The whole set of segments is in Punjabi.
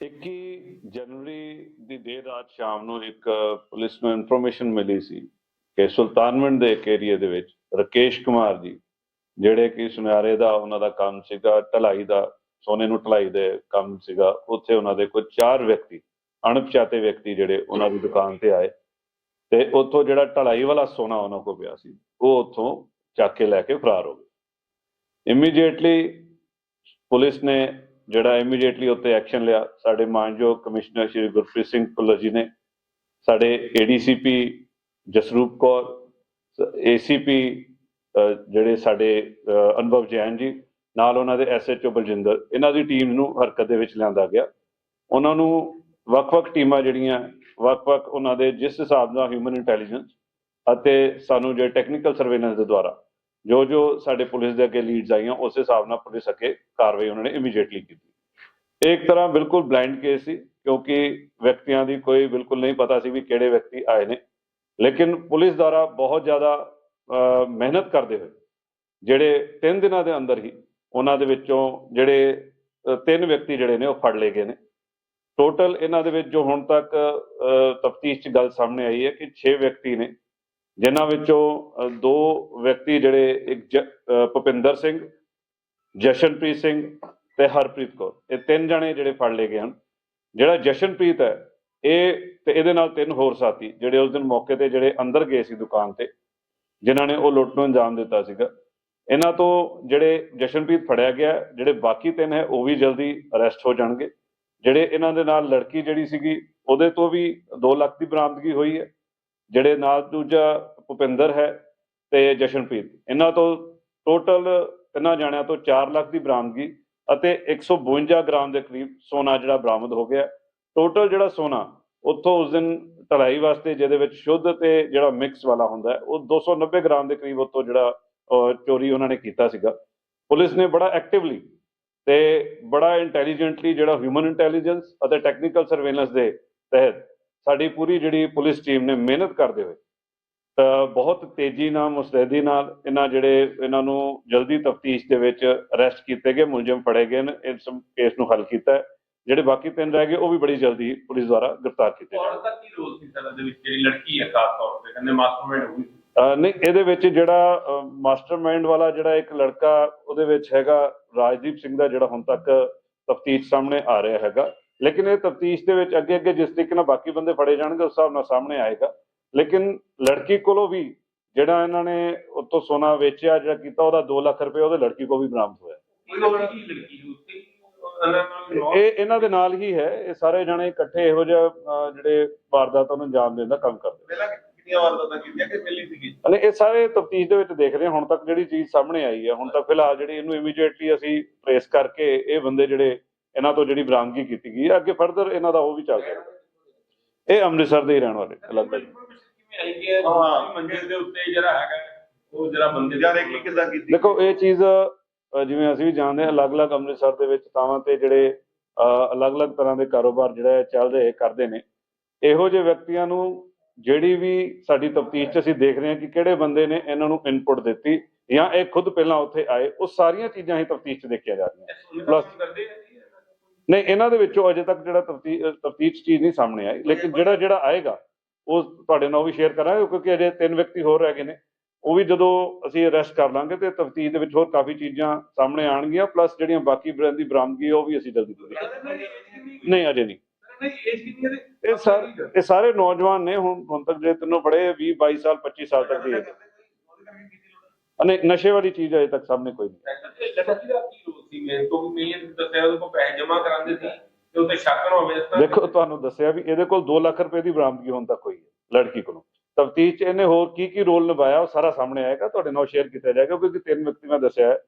21 ਜਨਵਰੀ ਦੀ ਦੇਰ ਰਾਤ ਸ਼ਾਮ ਨੂੰ ਇੱਕ ਪੁਲਿਸ ਨੂੰ ਇਨਫੋਰਮੇਸ਼ਨ ਮਿਲੀ ਸੀ ਕਿ ਸੁਲਤਾਨਵਿੰਡ ਦੇ ਇੱਕ ਏਰੀਆ ਦੇ ਵਿੱਚ ਰਕੇਸ਼ ਕੁਮਾਰ ਜੀ, ਜਿਹੜੇ ਕਿ ਸੁਨਿਆਰੇ ਦਾ ਉਹਨਾਂ ਦਾ ਕੰਮ ਸੀਗਾ, ਢਲਾਈ ਦਾ, ਸੋਨੇ ਨੂੰ ਢਲਾਈ ਦੇ ਕੰਮ ਸੀਗਾ, ਉੱਥੇ ਉਹਨਾਂ ਦੇ ਕੋਈ ਚਾਰ ਵਿਅਕਤੀ, ਅਣਪਛਾਤੇ ਵਿਅਕਤੀ ਜਿਹੜੇ ਉਹਨਾਂ ਦੀ ਦੁਕਾਨ ਤੇ ਆਏ ਤੇ ਉੱਥੋਂ ਜਿਹੜਾ ਢਲਾਈ ਵਾਲਾ ਸੋਨਾ ਉਹਨਾਂ ਕੋਲ ਪਿਆ ਸੀ, ਉਹ ਉੱਥੋਂ ਚੱਕ ਕੇ ਲੈ ਕੇ ਫਰਾਰ ਹੋ ਗਏ। ਇਮੀਡੀਏਟਲੀ ਪੁਲਿਸ ਨੇ ਜਿਹੜਾ ਇਮੀਡੀਏਟਲੀ ਉੱਤੇ ਐਕਸ਼ਨ ਲਿਆ, ਸਾਡੇ ਮਾਨਯੋਗ ਕਮਿਸ਼ਨਰ ਸ਼੍ਰੀ ਗੁਰਪ੍ਰੀਤ ਸਿੰਘ ਭੁੱਲਰ ਜੀ ਨੇ, ਸਾਡੇ ਏਡੀਸੀਪੀ ਜਸਰੂਪ ਕੌਰ ਏਸੀਪੀ ਜਿਹੜੇ ਸਾਡੇ ਅਨੁਭਵ ਜੈਨ ਜੀ, ਨਾਲ ਉਹਨਾਂ ਦੇ ਐਸਐਚਓ ਬਲਜਿੰਦਰ, ਇਹਨਾਂ ਦੀ ਟੀਮ ਨੂੰ ਹਰਕਤ ਦੇ ਵਿੱਚ ਲਿਆਂਦਾ ਗਿਆ। ਉਹਨਾਂ ਨੂੰ ਵੱਖ-ਵੱਖ ਟੀਮਾਂ ਜਿਹੜੀਆਂ ਵੱਖ-ਵੱਖ ਉਹਨਾਂ ਦੇ ਜਿਸ ਹਿਸਾਬ ਨਾਲ ਹਿਊਮਨ ਇੰਟੈਲੀਜੈਂਸ ਅਤੇ ਸਾਨੂੰ ਜੇ ਟੈਕਨੀਕਲ ਸਰਵੇਲੈਂਸ ਦੇ ਦੁਆਰਾ ਜੋ ਜੋ ਸਾਡੇ ਪੁਲਿਸ ਦੇ ਅੱਗੇ ਲੀਡਸ ਆਈਆਂ, ਉਸ ਹਿਸਾਬ ਨਾਲ ਪੁਲਿਸ ਅੱਗੇ ਕਾਰਵਾਈ ਉਹਨਾਂ ਨੇ ਇਮੀਡੀਏਟਲੀ ਕੀਤੀ। ਇੱਕ ਤਰ੍ਹਾਂ ਬਿਲਕੁਲ ਬਲਾਈਂਡ ਕੇਸ ਸੀ, ਕਿਉਂਕਿ ਵਿਅਕਤੀਆਂ ਦੀ ਕੋਈ ਬਿਲਕੁਲ ਨਹੀਂ ਪਤਾ ਸੀ ਵੀ ਕਿਹੜੇ ਵਿਅਕਤੀ ਆਏ ਨੇ। ਲੇਕਿਨ ਪੁਲਿਸ ਦੁਆਰਾ ਬਹੁਤ ਜ਼ਿਆਦਾ ਮਿਹਨਤ ਕਰਦੇ ਹੋਏ, ਜਿਹੜੇ 3 ਦਿਨਾਂ ਦੇ ਅੰਦਰ ਹੀ ਉਹਨਾਂ ਦੇ ਵਿੱਚੋਂ ਜਿਹੜੇ ਤਿੰਨ ਵਿਅਕਤੀ ਜਿਹੜੇ ਨੇ ਉਹ ਫੜ ਲਏ ਗਏ ਨੇ। ਟੋਟਲ ਇਹਨਾਂ ਦੇ ਵਿੱਚ ਜੋ ਹੁਣ ਤੱਕ ਤਫਤੀਸ਼ 'ਚ ਗੱਲ ਸਾਹਮਣੇ ਆਈ ਹੈ ਕਿ 6 ਵਿਅਕਤੀ ਨੇ, ਜਿਨ੍ਹਾਂ ਵਿੱਚੋਂ ਦੋ ਵਿਅਕਤੀ ਜਿਹੜੇ ਇੱਕ ਜ- ਭੁਪਿੰਦਰ ਸਿੰਘ, ਜਸ਼ਨਪ੍ਰੀਤ ਸਿੰਘ ਤੇ ਹਰਪ੍ਰੀਤ ਕੌਰ। ਇਹ ਤਿੰਨ ਜਣੇ ਜਿਹੜੇ ਫੜ ਲਏ ਗਏ ਹਨ। ਜਿਹੜਾ ਜਸ਼ਨਪ੍ਰੀਤ ਹੈ, ਇਹ ਤੇ ਇਹਦੇ ਨਾਲ ਤਿੰਨ ਹੋਰ ਸਾਥੀ ਜਿਹੜੇ ਉਸ ਦਿਨ ਮੌਕੇ ਤੇ ਜਿਹੜੇ ਅੰਦਰ ਗਏ ਸੀ ਦੁਕਾਨ ਤੇ, ਜਿਨ੍ਹਾਂ ਨੇ ਉਹ ਲੁੱਟ ਨੂੰ ਅੰਜਾਮ ਦਿੱਤਾ ਸੀਗਾ। ਇਹਨਾਂ ਤੋਂ ਜਿਹੜੇ ਜਸ਼ਨਪ੍ਰੀਤ ਫੜਿਆ ਗਿਆ, ਜਿਹੜੇ ਬਾਕੀ ਤਿੰਨ ਹੈ, ਉਹ ਵੀ ਜਲਦੀ ਅਰੈਸਟ ਹੋ ਜਾਣਗੇ। ਜਿਹੜੇ ਇਹਨਾਂ ਦੇ ਨਾਲ ਲੜਕੀ ਜਿਹੜੀ ਸੀਗੀ, ਉਹਦੇ ਤੋਂ ਵੀ 2 ਲੱਖ ਦੀ ਬਰਾਮਦਗੀ ਹੋਈ ਹੈ। ਜਿਹੜੇ ਨਾਲ ਦੂਜਾ ਭੁਪਿੰਦਰ ਹੈ ਤੇ ਜਸ਼ਨਪ੍ਰੀਤ। ਇਹਨਾਂ ਤੋਂ ਟੋਟਲ ਇਹਨਾਂ ਜਾਣਿਆਂ ਤੋਂ 4 ਲੱਖ ਦੀ ਬਰਾਮਦਗੀ ਅਤੇ 152 ਗ੍ਰਾਮ ਦੇ ਕਰੀਬ ਸੋਨਾ ਜਿਹੜਾ ਬਰਾਮਦ ਹੋ ਗਿਆ। ਟੋਟਲ ਜਿਹੜਾ ਸੋਨਾ ਉੱਥੋਂ ਉਸ ਦਿਨ ਢਲਾਈ ਵਾਸਤੇ ਜਿਹਦੇ ਵਿੱਚ ਸ਼ੁੱਧ ਤੇ ਜਿਹੜਾ ਮਿਕਸ ਵਾਲਾ ਹੁੰਦਾ ਹੈ, ਉਹ 290 ਗ੍ਰਾਮ ਦੇ ਕਰੀਬ ਉੱਥੋਂ ਜਿਹੜਾ ਚੋਰੀ ਉਹਨਾਂ ਨੇ ਕੀਤਾ ਸੀਗਾ। ਪੁਲਿਸ ਨੇ ਬੜਾ ਐਕਟਿਵਲੀ ਤੇ ਬੜਾ ਇੰਟੈਲੀਜੈਂਟਲੀ ਜਿਹੜਾ ਹਿਊਮਨ ਇੰਟੈਲੀਜੈਂਸ ਅਤੇ ਟੈਕਨੀਕਲ ਸਰਵੇਲੈਂਸ ਦੇ ਤਹਿਤ ਸਾਡੀ ਪੂਰੀ ਜਿਹੜੀ ਪੁਲਿਸ ਟੀਮ ਨੇ ਮਿਹਨਤ ਕਰਦੇ ਹੋਏ ਬਹੁਤ ਤੇਜ਼ੀ ਨਾਲ ਮੁਸਤੈਦੀ ਨਾਲ ਇਹਨਾਂ ਜਿਹੜੇ ਇਹਨਾਂ ਨੂੰ ਜਲਦੀ ਤਫਤੀਸ਼ ਦੇ ਵਿੱਚ ਅਰੈਸਟ ਕੀਤੇ ਗਏ ਮੁਲਜ਼ਮ ਫੜੇ ਗਏ ਨੇ ਇਸ ਕੇਸ ਨੂੰ ਹੱਲ ਕੀਤਾ ਹੈ। ਜਿਹੜੇ ਬਾਕੀ ਤਿੰਨ ਰਹਿ ਗਏ ਉਹ ਵੀ ਬੜੀ ਜਲਦੀ ਪੁਲਿਸ ਦੁਆਰਾ ਗ੍ਰਿਫਤਾਰ ਕੀਤੇ ਜਾਣਗੇ। ਔਰਤ ਦਾ ਕੀ ਰੋਲ ਸੀ ਸਰ? ਦੇ ਵਿੱਚ ਜਿਹੜੀ ਲੜਕੀ ਹੈ ਖਾਸ ਤੌਰ ਤੇ ਕਹਿੰਦੇ ਮਾਸਟਰਮਾਈਂਡ ਹੋਈ ਸੀ ਅਹ ਨਹੀਂ ਇਹਦੇ ਵਿੱਚ ਜਿਹੜਾ ਮਾਸਟਰਮਾਈਂਡ ਵਾਲਾ ਜਿਹੜਾ ਇੱਕ ਲੜਕਾ ਉਹਦੇ ਵਿੱਚ ਹੈਗਾ ਰਾਜਦੀਪ ਸਿੰਘ ਦਾ ਜਿਹੜਾ ਹੁਣ ਤੱਕ ਤਫਤੀਸ਼ ਸਾਹਮਣੇ ਆ ਰਿਹਾ ਹੈਗਾ। ਲੇਕਿਨ ਇਹ ਤਫਤੀਸ਼ ਦੇ ਵਿੱਚ ਅੱਗੇ ਅੱਗੇ ਜਿਸ ਤਰੀਕੇ ਨਾਲ ਬਾਕੀ ਬੰਦੇ ਫੜੇ ਜਾਣਗੇ ਉਸ ਹਿਸਾਬ ਨਾਲ ਸਾਹਮਣੇ ਆਏਗਾ। ਲੇਕਿਨ ਲੜਕੀ ਕੋਲੋਂ ਵੀ ਜਿਹੜਾ ਇਹਨਾਂ ਨੇ ਉੱਥੋਂ ਸੋਨਾ ਵੇਚਿਆ ਜਿਹੜਾ ਕੀਤਾ ਉਹਦਾ 2 ਲੱਖ ਰੁਪਏ ਉਹਦੇ ਲੜਕੀ ਕੋਲ ਵੀ ਬਰਾਮਦ ਹੋਇਆ। ਇਹ ਇਹਨਾਂ ਦੇ ਨਾਲ ਹੀ ਹੈ। ਇਹ ਸਾਰੇ ਜਣੇ ਇਕੱਠੇ ਇਹੋ ਜਿਹਾ ਜਿਹੜੇ ਵਾਰਦਾਤਾਂ ਨੂੰ ਅੰਜਾਮ ਦੇਣ ਦਾ ਕੰਮ ਕਰਦੇ। ਪਹਿਲਾਂ ਕਿੰਨੀਆਂ ਵਾਰਦਾਤਾਂ ਕੀਤੀਆਂ ਕਿ ਪਹਿਲੀ ਸੀਗੀ? ਅਨੇ ਇਹ ਸਾਰੇ ਤਫਤੀਸ਼ ਦੇ ਵਿੱਚ ਦੇਖ ਰਹੇ ਹੁਣ ਤੱਕ ਜਿਹੜੀ ਚੀਜ਼ ਸਾਹਮਣੇ ਆਈ ਹੈ। ਹੁਣ ਤੱਕ ਫਿਲਹਾਲ ਜਿਹੜੀ ਇਹਨੂੰ ਇਮੀਡੀਏਟਲੀ ਅਸੀਂ ਟ੍ਰੇਸ ਕਰਕੇ ਇਹ ਬੰਦੇ ਜਿਹੜੇ ਇਹਨਾਂ ਤੋਂ ਜਿਹੜੀ ਬਰਾਮਦਗੀ ਕੀਤੀ ਗਈ ਹੈ। ਅੱਗੇ ਫਰਦਰ ਇਹਨਾਂ ਦਾ ਉਹ ਵੀ ਚੱਲ ਰਿਹਾ ਇਹ ਅੰਮ੍ਰਿਤਸਰ ਦੇ ਹੀ ਰਹਿਣ ਵਾਲੇ ਅਲੱਗ ਅਲੱਗ। ਹਾਂ। ਮੰਜ਼ਿਲ ਦੇ ਉੱਤੇ ਜਿਹੜਾ ਹੈਗਾ ਉਹ ਜਿਹੜਾ ਬੰਦੇ ਯਾਰ ਇਹ ਕੀ ਕਿੱਦਾਂ ਕੀਤੀ ਦੇਖੋ ਇਹ ਚੀਜ਼ ਅ, ਜਿਵੇਂ ਅਸੀਂ ਵੀ ਜਾਣਦੇ ਹਾਂ ਅਲੱਗ-ਅਲੱਗ ਅੰਮ੍ਰਿਤਸਰ ਦੇ ਵਿੱਚ ਥਾਵਾਂ ਤੇ ਜਿਹੜੇ ਅ, ਅਲੱਗ-ਅਲੱਗ ਤਰ੍ਹਾਂ ਦੇ ਕਾਰੋਬਾਰ ਜਿਹੜਾ ਹੈ ਚੱਲ ਰਹੇ ਕਰਦੇ ਨੇ। ਇਹੋ ਜਿਹੇ ਵਿਅਕਤੀਆਂ ਨੂੰ ਜਿਹੜੀ ਵੀ ਸਾਡੀ ਤਫਤੀਸ਼ 'ਚ ਅਸੀਂ ਦੇਖ ਰਹੇ ਹਾਂ ਕਿ ਕਿਹੜੇ ਬੰਦੇ ਨੇ ਇਹਨਾਂ ਨੂੰ ਇਨਪੁਟ ਦਿੱਤੀ ਜਾਂ ਇਹ ਖੁਦ ਪਹਿਲਾਂ ਉੱਥੇ ਆਏ ਉਹ ਸਾਰੀਆਂ ਚੀਜ਼ਾਂ ਹੀ ਤਫਤੀਸ਼ 'ਚ ਦੇਖੀਆਂ ਜਾ ਰਹੀਆਂ। Plus- ਕਰਦੇ ਆ ਜੀ? ਨਹੀਂ ਇਹਨਾਂ ਦੇ ਵਿੱਚੋਂ ਅਜੇ ਤੱਕ ਜਿਹੜਾ ਤਫਤੀਸ਼ ਚੀਜ਼ ਨਹੀਂ ਸਾਹਮਣੇ ਆਈ ਲੇਕਿਨ ਜਿਹੜਾ ਜਿਹੜਾ ਆਏਗਾ ਉਹ ਤੁਹਾਡੇ ਨਾਲ ਉਹ ਵੀ ਸ਼ੇਅਰ ਕਰਾਂਗੇ ਕਿਉਂਕਿ ਅਜੇ ਤਿੰਨ ਵਿਅਕਤੀ ਹੋਰ ਰਹਿ ਗਏ ਨੇ ਉਹ ਵੀ ਜਦੋਂ ਅਸੀਂ ਅਰੈਸਟ ਕਰ ਲਾਂਗੇ ਤੇ ਤਫਤੀਸ਼ ਦੇ ਵਿੱਚ ਹੋਰ ਕਾਫੀ ਚੀਜ਼ਾਂ ਸਾਹਮਣੇ ਆਣਗੀਆਂ ਪਲੱਸ ਜਿਹੜੀਆਂ ਬਾਕੀ ਬ੍ਰਾਂਡ ਦੀ ਬਰਾਮਦਗੀ ਹੈ, ਉਹ ਵੀ ਅਸੀਂ ਜਲਦੀ ਕਰਾਂਗੇ ਨਹੀਂ ਅਜੇ ਨਹੀਂ ਹੈ? ਇਹ ਸਾਰੇ ਇਹ ਸਾਰੇ ਨੌਜਵਾਨ ਨੇ ਹੁਣ ਹੁਣ ਤੱਕ ਜਿਹੜੇ ਤਿੰਨੋਂ ਬੜੇ 20 22 ਸਾਲ 25 ਸਾਲ ਤੱਕ ਦੀ ਅਨੇ ਨਸ਼ੇ ਵਾਲੀ ਚੀਜ਼ ਅਜੇ ਤੱਕ ਸਾਹਮਣੇ ਕੋਈ ਨਹੀਂ ਲੜਕੀ ਦਾ ਕੀ ਰੋਲ ਸੀ ਮੈਂ ਤੋਂ ਵੀ ਮੈਂ ਦੱਸਿਆ ਉਹਦੇ ਕੋਲ ਪੈਸੇ ਜਮ੍ਹਾਂ ਕਰਾਉਂਦੇ ਸੀ ਤੇ ਉੱਤੇ ਸ਼ੱਕ ਨਾ ਹੋਵੇ ਇਸ ਤਰ੍ਹਾਂ ਦੇਖੋ ਤੁਹਾਨੂੰ ਦੱਸਿਆ ਵੀ ਇਹਦੇ ਕੋਲ 2 ਲੱਖ ਰੁਪਏ ਦੀ ਬਰਾਮਦਗੀ ਹੁਣ ਤੱਕ ਹੋਈ ਹੈ ਲੜਕੀ ਕੋਲੋਂ। ਤਫਤੀਸ਼ 'ਚ ਇਹਨੇ ਹੋਰ ਕੀ ਕੀ ਰੋਲ ਨਿਭਾਇਆ ਉਹ ਸਾਰਾ ਸਾਹਮਣੇ ਆਏਗਾ ਤੁਹਾਡੇ ਨਾਲ ਸ਼ੇਅਰ ਕੀਤਾ ਜਾਏਗਾ ਕਿਉਂਕਿ ਤਿੰਨ ਵਿਅਕਤੀ ਮੈਂ ਦੱਸਿਆ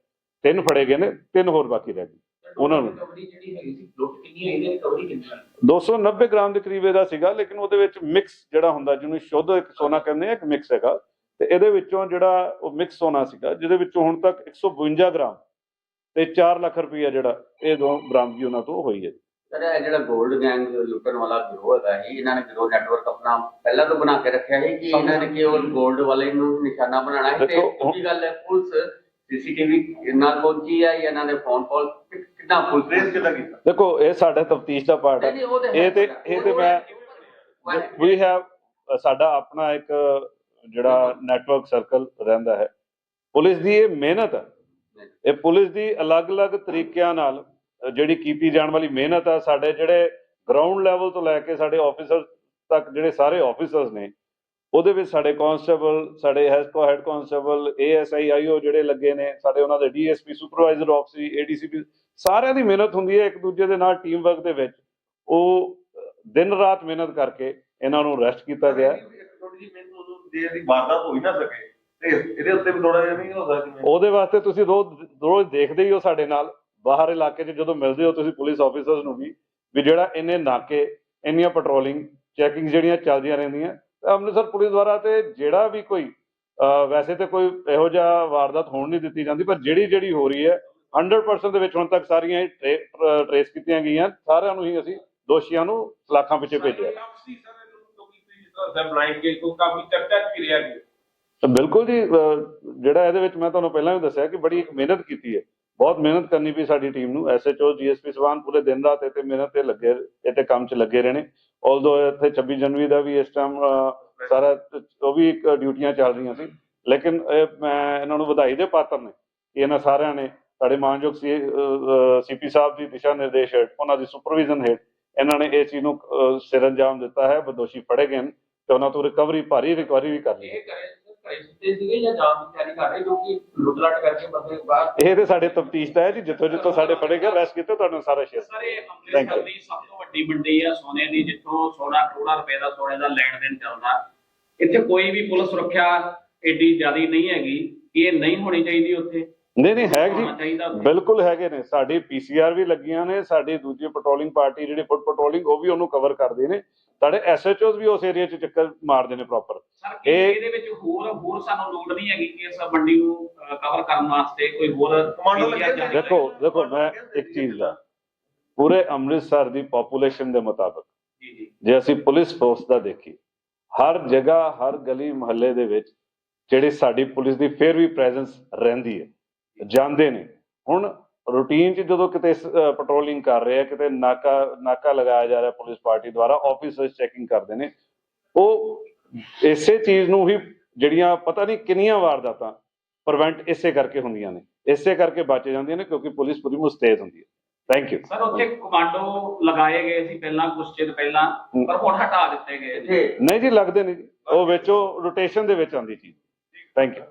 ਤਿੰਨ ਫੜੇ ਗਏ ਨੇ ਤਿੰਨ ਹੋਰ ਬਾਕੀ ਰਹਿ ਗਏ ਉਹਨਾਂ ਨੂੰ। ਰਿਕਵਰੀ ਜਿਹੜੀ ਹੈਗੀ ਸੀ ਲੁੱਟ ਕਿੰਨੀ ਹੈ ਇਹਦੀ ਰਿਕਵਰੀ ਕਿੰਨੀ ਹੈ 290 ਗ੍ਰਾਮ ਦੇ ਕਰੀਬ ਇਹਦਾ ਸੀਗਾ ਲੇਕਿਨ ਉਹਦੇ ਵਿੱਚ ਮਿਕਸ ਜਿਹੜਾ ਹੁੰਦਾ ਜਿਹਨੂੰ ਸ਼ੁੱਧ ਇੱਕ ਸੋਨਾ ਕਹਿੰਦੇ ਆ ਇੱਕ ਮਿਕਸ ਹੈਗਾ ਤੇ ਇਹਦੇ ਵਿੱਚੋਂ ਜਿਹੜਾ ਉਹ ਮਿਕਸ ਸੋਨਾ ਸੀਗਾ ਜਿਹਦੇ ਵਿੱਚੋਂ ਹੁਣ ਤੱਕ 152 ਗ੍ਰਾਮ ਤੇ 4 ਲੱਖ ਰੁਪਈਆ ਜਿਹੜਾ ਇਹ ਦੋ ਬਰਾਮਦਗੀ ਉਹਨਾਂ ਤੋਂ ਹੋਈ ਹੈ ਸਰ ਇਹ ਜਿਹੜਾ 골ਡ ਗੈਂਗ ਲੁੱਟਣ ਵਾਲਾ ਗਿਰੋਹ ਹੈਗਾ ਸੀ ਇਹਨਾਂ ਨੇ ਗਿਰੋਹ ਨੈਟਵਰਕ ਆਪਣਾ ਪਹਿਲਾਂ ਤੋਂ ਬਣਾ ਕੇ ਰੱਖਿਆ ਸੀ ਕਿ ਇਹਨਾਂ ਨੇ ਕੇਵਲ 골ਡ ਵਾਲੇ ਨੂੰ ਨਿਸ਼ਾਨਾ ਬਣਾਉਣਾ ਹੈ ਤੇ ਦੇਖੋ, ਦੂਜੀ ਗੱਲ ਹੈ ਪੁਲਿਸ ਸੀਸੀਟੀਵੀ ਨਾਲ ਪਹੁੰਚੀ ਹੈ ਜਾਂ ਇਹਨਾਂ ਦੇ ਫੋਨ ਕਾਲ ਕਿੰਨਾ ਫੁੱਲ ਟ੍ਰੇਸ ਕਿੱਦਾਂ ਕੀਤਾ? ਦੇਖੋ ਇਹ ਸਾਡੇ ਤਫਤੀਸ਼ ਦਾ ਪਾਰਟ ਹੈ। ਇਹ ਤੇ ਇਹ ਤੇ ਮੈਂ ਵੀ ਹੈਵ ਸਾਡਾ ਆਪਣਾ ਇੱਕ ਜਿਹੜਾ ਨੈਟਵਰਕ ਸਰਕਲ ਰਹਿੰਦਾ ਹੈ। ਪੁਲਿਸ ਦੀ ਇਹ ਮਿਹਨਤ ਹੈ। ਇਹ ਪੁਲਿਸ ਦੀ ਅਲੱਗ-ਅਲੱਗ ਤਰੀਕਿਆਂ ਨਾਲ ਜਿਹੜੀ ਕੀਤੀ ਜਾਣ ਵਾਲੀ ਮਿਹਨਤ ਆ, ਸਾਡੇ ਜਿਹੜੇ ਗਰਾਊਂਡ ਲੈਵਲ ਤੋਂ ਲੈ ਕੇ ਸਾਡੇ ਆਫੀਸਰ ਤੱਕ ਜਿਹੜੇ ਸਾਰੇ ਆਫੀਸਰਸ ਨੇ, ਉਹਦੇ ਵਿੱਚ ਸਾਡੇ ਕਾਂਸਟੇਬਲ ਸਾਡੇ ਹੈਸਕੋ ਹੈਡ ਕਾਂਸਟੇਬਲ ਏਐਸਆਈ ਆਈਓ ਜਿਹੜੇ ਲੱਗੇ ਨੇ, ਸਾਡੇ ਉਹਨਾਂ ਦੇ ਡੀਐਸਪੀ ਸੁਪਰਵਾਈਜ਼ਰ ਆਫਸੀ ਏਡੀਸੀਪੀ ਸਾਰਿਆਂ ਦੀ ਮਿਹਨਤ ਹੁੰਦੀ ਹੈ ਇੱਕ ਦੂਜੇ ਦੇ ਨਾਲ ਟੀਮ ਵਰਕ ਦੇ ਵਿੱਚ। ਉਹ ਦਿਨ ਰਾਤ ਮਿਹਨਤ ਕਰਕੇ ਇਹਨਾਂ ਨੂੰ ਅਰੈਸਟ ਕੀਤਾ ਗਿਆ। ਥੋੜੀ ਜਿਹੀ ਮੈਨੂੰ ਉਦੋਂ ਜੇ ਵਾਰਦਾਤ ਹੋ ਨਾ ਸਕੇ। ਇਹਦੇ ਉੱਤੇ ਵੀ ਥੋੜਾ ਜਿਹਾ ਨਹੀਂ ਹੋ ਸਕਦਾ ਜਿਵੇਂ ਉਹਦੇ ਵਾਸਤੇ ਤੁਸੀਂ ਰੋਜ਼ ਰੋਜ਼ ਦੇਖਦੇ ਹੀ ਹੋ ਸਾਡੇ ਨਾਲ ਬਾਹਰ ਇਲਾਕੇ 'ਚ ਜਦੋਂ ਮਿਲਦੇ ਹੋ ਤੁਸੀਂ ਪੁਲਿਸ ਆਫੀਸਰਸ ਨੂੰ ਵੀ ਵੀ ਜਿਹੜਾ ਇੰਨੇ ਨਾਕੇ ਇੰਨੀਆਂ ਪੈਟਰੋਲਿੰਗ ਚੈਕਿੰਗ ਜਿਹੜੀਆਂ ਚੱਲਦੀਆਂ ਰਹਿੰਦੀਆਂ ਤਾਂ ਅੰਮ੍ਰਿਤਸਰ ਪੁਲਿਸ ਦੁਆਰਾ ਤੇ ਜਿਹੜਾ ਵੀ ਕੋਈ ਵੈਸੇ ਤੇ ਕੋਈ ਇਹੋ ਜਿਹਾ ਵਾਰਦਾਤ ਹੋਣ ਨਹੀਂ ਦਿੱਤੀ ਜਾਂਦੀ ਪਰ ਜਿਹੜੀ ਜਿਹੜੀ ਹੋ ਰਹੀ ਹੈ 100% ਦੇ ਵਿੱਚ ਹੁਣ ਤੱਕ ਸਾਰੀਆਂ ਟ੍ਰੇਸ ਕੀਤੀਆਂ ਗਈਆਂ ਸਾਰਿਆਂ ਨੂੰ ਹੀ ਅਸੀਂ ਦੋਸ਼ੀਆਂ ਨੂੰ ਸਲਾਖਾਂ ਪਿੱਛੇ ਭੇਜਿਆ। ਆਪਸੀ ਸਰ ਲੋਕੀ ਜਿਸ ਤਰ੍ਹਾਂ ਬਣਾਈ ਕੇ ਕੋਈ ਕਾਫੀ ਚਰਚਾ ਚ ਰਿਹਾ ਤਾਂ ਬਿਲਕੁਲ ਜੀ ਜਿਹੜਾ ਇਹਦੇ ਵਿੱਚ ਮੈਂ ਤੁਹਾਨੂੰ ਪਹਿਲਾਂ ਵੀ ਦੱਸਿਆ ਕਿ ਬੜੀ ਇੱਕ ਮਿਹਨਤ ਕੀਤੀ ਹੈ। ਬਹੁਤ ਮਿਹਨਤ ਕਰਨੀ ਪਈ ਸਾਡੀ ਟੀਮ ਨੂੰ। ਐਸਐਚਓ ਜੀਐਸਪੀ ਸਵਾਨ ਪੂਰੇ ਦਿਨ ਰਾਤ ਇੱਥੇ ਮਿਹਨਤ ਤੇ ਲੱਗੇ ਇਹ ਕੰਮ 'ਚ ਲੱਗੇ ਰਹੇ ਨੇ ਆਲਦੋ ਇੱਥੇ 26 ਜਨਵਰੀ ਦਾ ਵੀ ਇਸ ਟਾਈਮ ਸਾਰਾ ਉਹ ਵੀ ਡਿਊਟੀਆਂ ਚੱਲ ਰਹੀਆਂ ਸੀ। ਲੇਕਿਨ ਇਹ ਮੈਂ ਇਹਨਾਂ ਨੂੰ ਵਧਾਈ ਦੇ ਪਾਤਰ ਨੇ ਕਿ ਇਹਨਾਂ ਸਾਰਿਆਂ ਨੇ ਸਾਡੇ ਮਾਨਯੋਗ ਸੀ ਸੀਪੀ ਸਾਹਿਬ ਦੀ ਦਿਸ਼ਾ ਨਿਰਦੇਸ਼ ਹੇਠ ਉਹਨਾਂ ਦੀ ਸੁਪਰਵਿਜ਼ਨ ਹੇਠ ਇਹਨਾਂ ਨੇ ਇਹ ਚੀਜ਼ ਨੂੰ ਅਹ, ਸਿਰ ਅੰਜਾਮ ਦਿੱਤਾ ਹੈ। ਬਦੋਸ਼ੀ ਫੜੇ ਗਏ ਨੇ ਤੇ ਉਹਨਾਂ ਤੋਂ ਰਿਕਵਰੀ ਭਾਰੀ ਰਿਕਵਰੀ ਵੀ ਕਰ ਲਈ ਹੈ। ਇਹ ਤੇ ਸਾਡੇ ਤਫਤੀਸ਼ ਦਾ ਹੈ ਜੀ ਜਿੱਥੋਂ ਜਿੱਥੋਂ ਸਾਡੇ ਫੜੇ ਗਏ ਰੈਸਟ ਕੀਤੇ ਤੁਹਾਨੂੰ ਸਾਰਾ ਸ਼ੇਅਰ ਸਰ ਇਹ. ਅੰਮ੍ਰਿਤਸਰ ਦੀ ਸਭ ਤੋਂ ਵੱਡੀ ਮੰਡੀ ਆ ਸੋਨੇ ਦੀ ਜਿੱਥੋਂ 16 ਕਰੋੜਾਂ ਰੁਪਏ ਦਾ ਸੋਨੇ ਦਾ ਲੈਣ ਦੇਣ ਚੱਲਦਾ। ਇੱਥੇ ਕੋਈ ਵੀ ਪੁਲਿਸ ਸੁਰੱਖਿਆ ਏਡੀ ਜ਼ਿਆਦੀ ਨਹੀਂ ਹੈਗੀ ਇਹ ਨਹੀਂ ਹੋਣੀ ਚਾਹੀਦੀ ਉੱਥੇ। ਨਹੀਂ ਨਹੀਂ ਹੈ ਜੀ। ਬਿਲਕੁਲ ਹੈਗੇ ਨੇ। ਸਾਡੀ ਪੀਸੀਆਰ ਵੀ ਲੱਗੀਆਂ ਨੇ ਸਾਡੀ ਦੂਜੀ ਪੈਟਰੋਲਿੰਗ ਪਾਰਟੀ ਜਿਹੜੀ ਫੁੱਟ ਪੈਟਰੋਲਿੰਗ ਉਹ ਵੀ ਉਹਨੂੰ ਕਵਰ ਕਰਦੀ ਨੇ। ਸਾਡੇ ਐਸਐਚਓਸ ਵੀ ਉਸ ਏਰੀਆ 'ਚ ਚੱਕਰ ਮਾਰਦੇ ਨੇ ਪ੍ਰੋਪਰ ਇਹ- ਇਹਦੇ ਵਿੱਚ ਹੋਰ ਹੋਰ ਸਾਨੂੰ ਲੋੜ ਨਹੀਂ ਹੈਗੀ ਕਿ ਇਸ ਮੰਡੀ ਨੂੰ ਕਵਰ ਕਰਨ ਵਾਸਤੇ ਕੋਈ ਹੋਰ ਕਮਾਂਡੋ ਦੇਖੋ ਦੇਖੋ ਮੈਂ ਇੱਕ ਚੀਜ਼ ਦਾ। ਪੂਰੇ ਅੰਮ੍ਰਿਤਸਰ ਦੀ ਪੋਪੂਲੇਸ਼ਨ ਦੇ ਮੁਤਾਬਕ ਜੀ ਜੀ। ਜੇ ਅਸੀਂ ਪੁਲਿਸ ਫੋਰਸ ਦਾ ਦੇਖੀ ਹਰ ਜਗ੍ਹਾ ਹਰ ਗਲੀ ਮੁਹੱਲੇ ਦੇ ਵਿੱਚ ਜਿਹੜੀ ਸਾਡੀ ਪੁਲਿਸ ਦੀ ਫਿਰ ਵੀ ਪ੍ਰੈਜ਼ੈਂਸ ਰਹਿੰਦੀ ਹੈ। ਜਾਂਦੇ ਨੇ। ਹੁਣ ਰੂਟੀਨ 'ਚ ਜਦੋਂ ਕਿਤੇ ਪੈਟਰੋਲਿੰਗ ਕਰ ਰਹੇ ਆ ਕਿਤੇ ਨਾਕਾ ਨਾਕਾ ਲਗਾਇਆ ਜਾ ਰਿਹਾ ਪੁਲਿਸ ਪਾਰਟੀ ਦੁਆਰਾ ਆਫੀਸਰਸ ਚੈਕਿੰਗ ਕਰਦੇ ਨੇ। ਉਹ ਇਸੇ ਚੀਜ਼ ਨੂੰ ਹੀ ਜਿਹੜੀਆਂ ਪਤਾ ਨਹੀਂ ਕਿੰਨੀਆਂ ਵਾਰਦਾਤਾਂ ਪ੍ਰੀਵੈਂਟ ਇਸੇ ਕਰਕੇ ਹੁੰਦੀਆਂ ਨੇ। ਇਸੇ ਕਰਕੇ ਬਚ ਜਾਂਦੀਆਂ ਨੇ ਕਿਉਂਕਿ ਪੁਲਿਸ ਪੂਰੀ ਮੁਸਤੈਦ ਹੁੰਦੀ ਹੈ। ਥੈਂਕ ਯੂ ਸਰ ਉੱਥੇ ਕਮਾਂਡੋ ਲਗਾਏ ਗਏ ਸੀ ਪਹਿਲਾਂ ਕੁਝ ਚਿਰ ਪਹਿਲਾਂ ਪਰ ਹੁਣ ਹਟਾ ਦਿੱਤੇ ਗਏ ਇੱਥੇ ਨਹੀਂ ਜੀ ਲੱਗਦੇ ਨਹੀਂ। ਜੀ ਉਹ ਵਿੱਚੋਂ ਰੋਟੇਸ਼ਨ ਦੇ ਵਿੱਚ ਆਉਂਦੀ ਚੀਜ਼। Thank you.